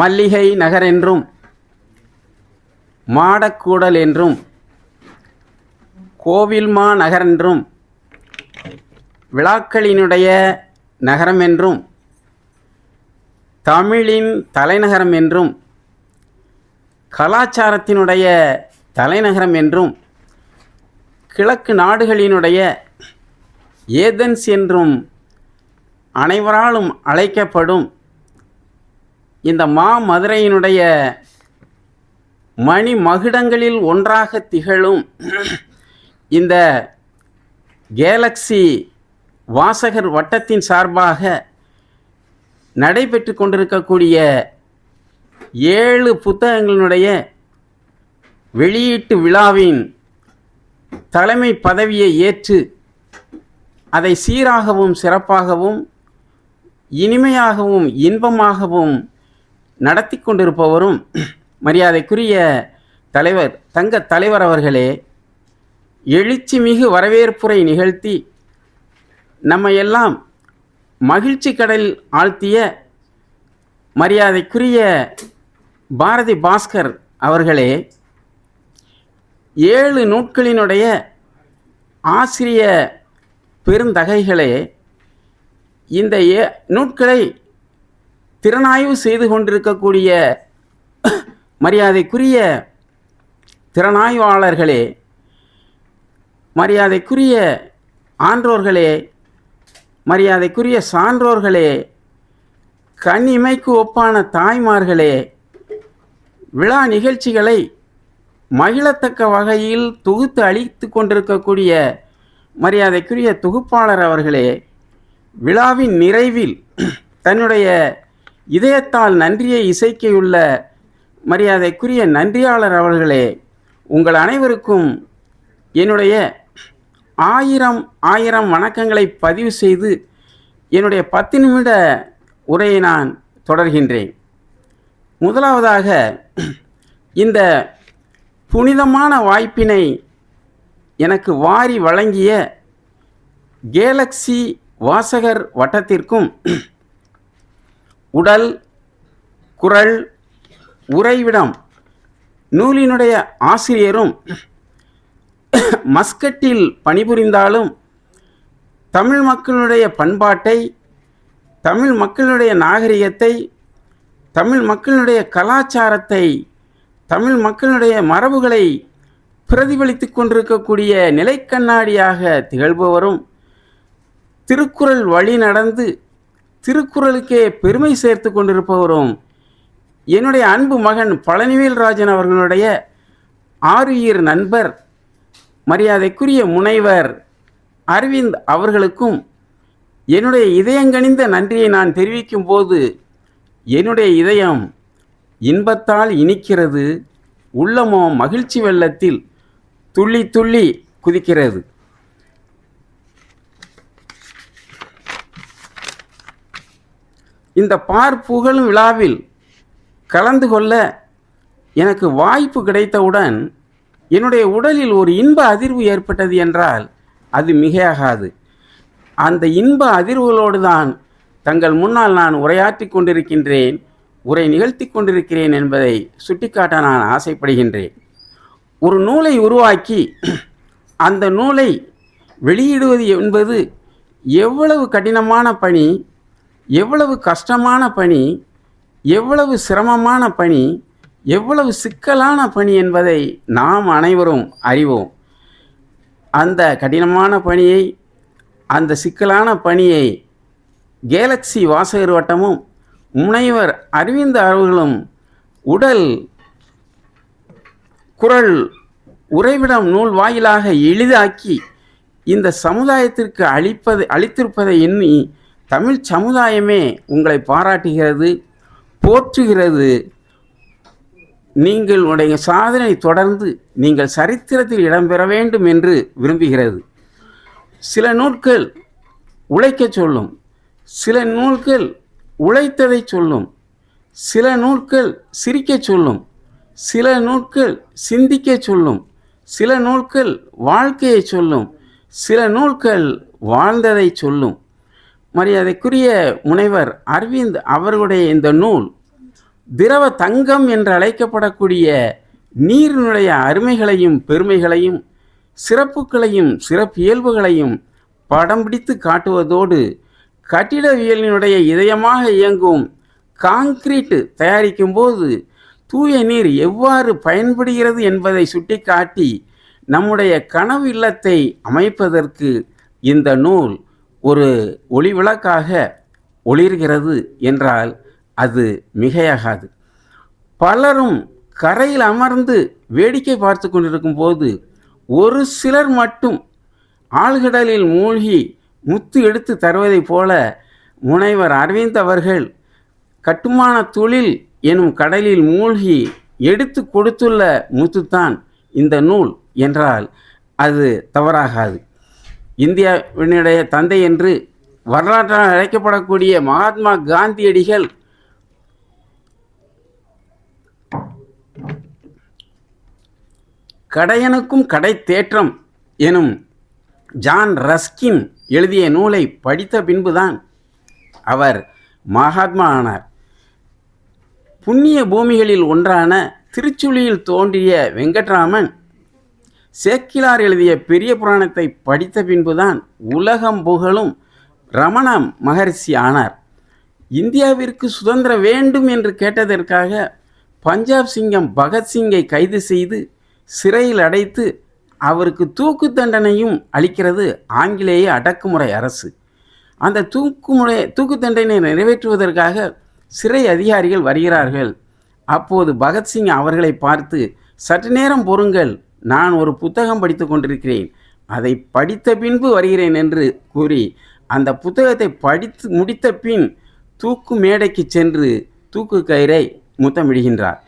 மல்லிகை நகர் என்றும் மாடக்கூடல் என்றும் கோவில்மா நகர் என்றும் விழாக்களினுடைய நகரம் என்றும் தமிழின் தலைநகரம் என்றும் கலாச்சாரத்தினுடைய தலைநகரம் என்றும் கிழக்கு நாடுகளினுடைய ஏதென்ஸ் என்றும் அனைவராலும் அழைக்கப்படும் இந்த மாமதுரையினுடைய மணி மகுடங்களில் ஒன்றாக திகழும் இந்த கேலக்ஸி வாசகர் வட்டத்தின் சார்பாக நடைபெற்று கொண்டிருக்கக்கூடிய ஏழு புத்தகங்களினுடைய வெளியீட்டு விழாவின் தலைமை பதவியை ஏற்று அதை சீராகவும் சிறப்பாகவும் இனிமையாகவும் இன்பமாகவும் நடத்தி கொண்டிருப்பவரும் மரியாதைக்குரிய தலைவர் தங்க தலைவர் அவர்களே எழுச்சி மிகு வரவேற்புரை நிகழ்த்தி நம்ம எல்லாம் மகிழ்ச்சி கடலில் ஆழ்த்திய மரியாதைக்குரிய பாரதி பாஸ்கர் அவர்களே ஏழு நூட்களினுடைய ஆசிரிய பெருந்தகைகளே இந்த ஏ நூட்களை திறனாய்வு செய்து கொண்டிருக்கக்கூடிய மரியாதைக்குரிய திறனாய்வாளர்களே மரியாதைக்குரிய ஆன்றோர்களே மரியாதைக்குரிய சான்றோர்களே கண்ணிமைக்கு ஒப்பான தாய்மார்களே விழா நிகழ்ச்சிகளை மகிழத்தக்க வகையில் தொகுத்து அளித்து கொண்டிருக்கக்கூடிய மரியாதைக்குரிய தொகுப்பாளர் அவர்களே விழாவின் நிறைவில் தன்னுடைய இதயத்தால் நன்றியை இசைக்கியுள்ள மரியாதைக்குரிய நன்றியாளர் அவர்களே உங்கள் அனைவருக்கும் என்னுடைய ஆயிரம் ஆயிரம் வணக்கங்களை பதிவு செய்து என்னுடைய பத்து நிமிட உரையை நான் தொடர்கின்றேன். முதலாவதாக இந்த புனிதமான வாய்ப்பினை எனக்கு வாரி வழங்கிய கேலக்ஸி வாசகர் வட்டத்திற்கும் உடல் குரல் உறைவிடம். நூலினுடைய ஆசிரியரும் மஸ்கட்டில் பணிபுரிந்தாலும் தமிழ் மக்களுடைய பண்பாட்டை தமிழ் மக்களுடைய நாகரிகத்தை தமிழ் மக்களுடைய கலாச்சாரத்தை தமிழ் மக்களுடைய மரபுகளை பிரதிபலித்து கொண்டிருக்கக்கூடிய நிலைக்கண்ணாடியாக திகழ்பவரும் திருக்குறள் வழி நடந்து திருக்குறளுக்கே பெருமை சேர்த்து கொண்டிருப்பவரும் என்னுடைய அன்பு மகன் பழனிவேல் ராஜன் அவர்களுடைய ஆருயிர் நண்பர் மரியாதைக்குரிய முனைவர் அரவிந்த் அவர்களுக்கும் என்னுடைய இதயங்கனிந்த நன்றியை நான் தெரிவிக்கும் போது என்னுடைய இதயம் இன்பத்தால் இனிக்கிறது உள்ளமோ மகிழ்ச்சி வெள்ளத்தில் துள்ளி துள்ளி குதிக்கிறது. இந்த பார் புகழும் விழாவில் கலந்து கொள்ள எனக்கு வாய்ப்பு கிடைத்தவுடன் என்னுடைய உடலில் ஒரு இன்ப அதிர்வு ஏற்பட்டது என்றால் அது மிகையாகாது. அந்த இன்ப அதிர்வுகளோடு தான் தங்கள் முன்னால் நான் உரையாற்றி கொண்டிருக்கின்றேன் உரை நிகழ்த்தி கொண்டிருக்கிறேன் என்பதை சுட்டிக்காட்ட நான் ஆசைப்படுகின்றேன். ஒரு நூலை உருவாக்கி அந்த நூலை வெளியிடுவது என்பது எவ்வளவு கடினமான பணி எவ்வளவு கஷ்டமான பணி எவ்வளவு சிரமமான பணி எவ்வளவு சிக்கலான பணி என்பதை நாம் அனைவரும் அறிவோம். அந்த கடினமான பணியை அந்த சிக்கலான பணியை கேலக்ஸி வாசகர் வட்டமும் முனைவர் அரவிந்த் அவர்களும் உடல் குரல் உறைவிடம் நூல் வாயிலாக எளிதாக்கி இந்த சமுதாயத்திற்கு அளிப்பது அளித்திருப்பதை எண்ணி தமிழ் சமுதாயமே உங்களை பாராட்டுகிறது போற்றுகிறது. நீங்கள் உடைய சாதனை தொடர்ந்து நீங்கள் சரித்திரத்தில் இடம்பெற வேண்டும் என்று விரும்புகிறது. சில நூல்கள் உழைக்கச் சொல்லும் சில நூல்கள் உழைத்ததை சொல்லும் சில நூல்கள் சிரிக்கச் சொல்லும் சில நூல்கள் சிந்திக்கச் சொல்லும் சில நூல்கள் வாழ்க்கையை சொல்லும் சில நூல்கள் வாழ்ந்ததை சொல்லும். மரியாதைக்குரிய முனைவர் அரவிந்த் அவர்களுடைய இந்த நூல் திரவ தங்கம் என்று அழைக்கப்படக்கூடிய நீரினுடைய அருமைகளையும் பெருமைகளையும் சிறப்புகளையும் சிறப்பியல்புகளையும் படம் பிடித்து காட்டுவதோடு கட்டிடவியலினுடைய இதயமாக இயங்கும் காங்கிரீட் தயாரிக்கும் போது தூய நீர் எவ்வாறு பயன்படுகிறது என்பதை சுட்டிக்காட்டி நம்முடைய கனவு இல்லத்தை அமைப்பதற்கு இந்த நூல் ஒரு ஒளிவிளக்காக ஒளிர்கிறது என்றால் அது மிகையாகாது. பலரும் கரையில் அமர்ந்து வேடிக்கை பார்த்து கொண்டிருக்கும் போது ஒரு சிலர் மட்டும் ஆழ்கடலில் மூழ்கி முத்து எடுத்து தருவதைப் போல முனைவர் அரவிந்த் அவர்கள் கட்டுமான தொழில் எனும் கடலில் மூழ்கி எடுத்து கொடுத்துள்ள முத்துத்தான் இந்த நூல் என்றால் அது தவறாகாது. இந்தியாவினுடைய தந்தை என்று வரலாற்றால் அழைக்கப்படக்கூடிய மகாத்மா காந்தியடிகள் கடையனுக்கும் கடை தேற்றம் எனும் ஜான் ரஸ்கின் எழுதிய நூலை படித்த பின்புதான் அவர் மகாத்மா ஆனார். புண்ணிய பூமிகளில் ஒன்றான திருச்சுழியில் தோன்றிய வெங்கட்ராமன் சேக்கிலார் எழுதிய பெரிய புராணத்தை படித்த பின்புதான் உலகம் புகழும் ரமண மகரிஷி ஆனார். இந்தியாவிற்கு சுதந்திரம் வேண்டும் என்று கேட்டதற்காக பஞ்சாப் சிங்கம் பகத்சிங்கை கைது செய்து சிறையில் அடைத்து அவருக்கு தூக்கு தண்டனையும் அளிக்கிறது ஆங்கிலேய அடக்குமுறை அரசு. அந்த தூக்குமுறை தூக்கு தண்டனை நிறைவேற்றுவதற்காக சிறை அதிகாரிகள் வருகிறார்கள். அப்போது பகத்சிங் அவர்களை பார்த்து சற்று நேரம் பொறுங்கள் நான் ஒரு புத்தகம் படித்து கொண்டிருக்கிறேன். அதை படித்த பின்பு வருகிறேன் என்று கூறி அந்த புத்தகத்தை படித்து முடித்த பின் தூக்கு மேடைக்கு சென்று தூக்கு கயிறை முத்தமிடுகின்றார்.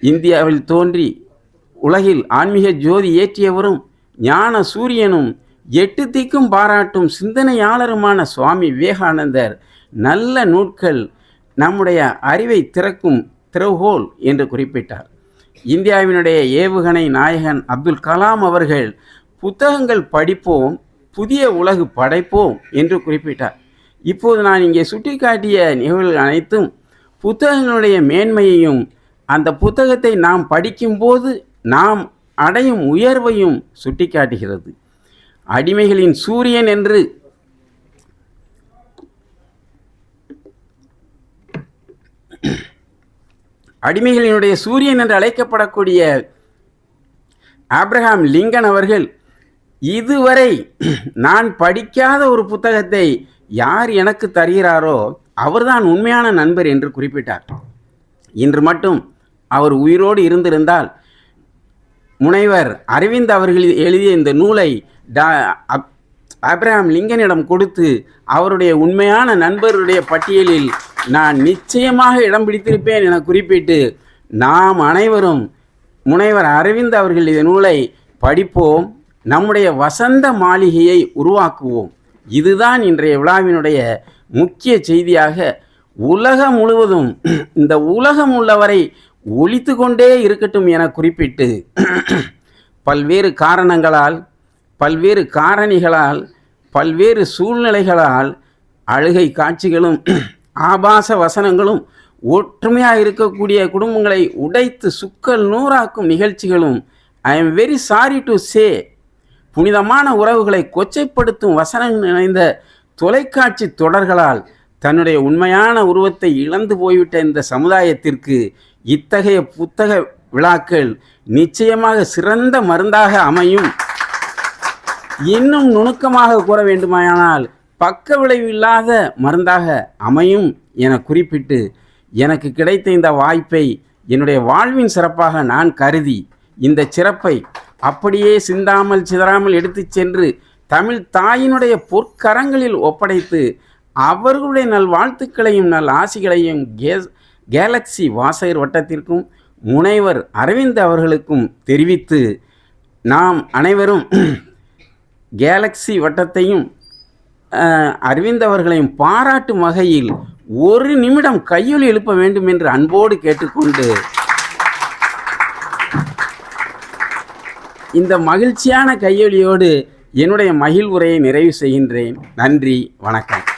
இந்தியாவில் தோன்றி உலகில் ஆன்மீக ஜோதி ஏற்றியவரும் ஞான சூரியனும் எட்டு திக்கும் பாராட்டும் சிந்தனையாளருமான சுவாமி விவேகானந்தர் நல்ல நூட்கள் நம்முடைய அறிவை திறக்கும் திறவுகோல் என்று குறிப்பிட்டார். இந்தியாவினுடைய ஏவுகணை நாயகன் அப்துல் கலாம் அவர்கள் புத்தகங்கள் படிப்போம் புதிய உலகு படைப்போம் என்று குறிப்பிட்டார். இப்போது நான் இங்கே சுட்டிக்காட்டிய நிகழ்வுகள் அனைத்தும் புத்தகங்களுடைய மேன்மையையும் அந்த புத்தகத்தை நாம் படிக்கும்போது நாம் அடையும் உயர்வையும் சுட்டிக்காட்டுகிறது. அடிமைகளின் சூரியன் என்று அடிமைகளினுடைய சூரியன் என்று அழைக்கப்படக்கூடிய ஆப்ரஹாம் லிங்கன் அவர்கள் இதுவரை நான் படிக்காத ஒரு புத்தகத்தை யார் எனக்கு தருகிறாரோ அவர்தான் உண்மையான நண்பர் என்று குறிப்பிட்டார். இன்று மட்டும் அவர் உயிரோடு இருந்திருந்தால் முனைவர் அரவிந்த் அவர்கள் எழுதிய இந்த நூலை டா அப்- ஆப்ரஹாம் லிங்கனிடம் கொடுத்து அவருடைய உண்மையான நண்பருடைய பட்டியலில் நான் நிச்சயமாக இடம் பிடித்திருப்பேன் என குறிப்பிட்டு நாம் அனைவரும் முனைவர் அரவிந்த் அவர்கள் இந்த நூலை படிப்போம். நம்முடைய வசந்த மாளிகையை உருவாக்குவோம். இதுதான் இன்றைய விழாவினுடைய முக்கிய செய்தியாக உலகம் முழுவதும் இந்த உலகம் உள்ளவரை ஒழித்து கொண்டே இருக்கட்டும் என குறிப்பிட்டு பல்வேறு காரணங்களால் பல்வேறு காரணிகளால் பல்வேறு சூழ்நிலைகளால் அழுகை காட்சிகளும் ஆபாச வசனங்களும் ஒற்றுமையாக இருக்கக்கூடிய குடும்பங்களை உடைத்து சுக்கல் நூறாக்கும் நிகழ்ச்சிகளும். I am very sorry to say புனிதமான உறவுகளை கொச்சைப்படுத்தும் வசனம் நிறைந்த தொலைக்காட்சி தொடர்களால் தன்னுடைய உண்மையான உருவத்தை இழந்து போய்விட்ட இந்த சமுதாயத்திற்கு இத்தகைய புத்தக விழாக்கள் நிச்சயமாக சிறந்த மருந்தாக அமையும். இன்னும் நுணுக்கமாக கூற வேண்டுமானால் பக்க விளைவு இல்லாத மருந்தாக அமையும் என குறிப்பிட்டு எனக்கு கிடைத்த இந்த வாய்ப்பை என்னுடைய வாழ்வின் சிறப்பாக நான் கருதி இந்த சிறப்பை அப்படியே சிந்தாமல் சிதறாமல் எடுத்துச் சென்று தமிழ் தாயினுடைய பொற்கரங்களில் ஒப்படைத்து அவர்களுடைய நல் வாழ்த்துக்களையும் நல் ஆசிகளையும் கே கேலக்ஸி வாசகர் வட்டத்திற்கும் முனைவர் அரவிந்த் அவர்களுக்கும் தெரிவித்து நாம் அனைவரும் கேலக்ஸி வட்டத்தையும் அரவிந்த் அவர்களையும் பாராட்டும் வகையில் ஒரு நிமிடம் கையொலி எழுப்ப வேண்டும் என்று அன்போடு கேட்டுக்கொண்டு இந்த மகிழ்ச்சியான கையொலியோடு என்னுடைய மகிழ் உரையை நிறைவு செய்கின்றேன். நன்றி வணக்கம்.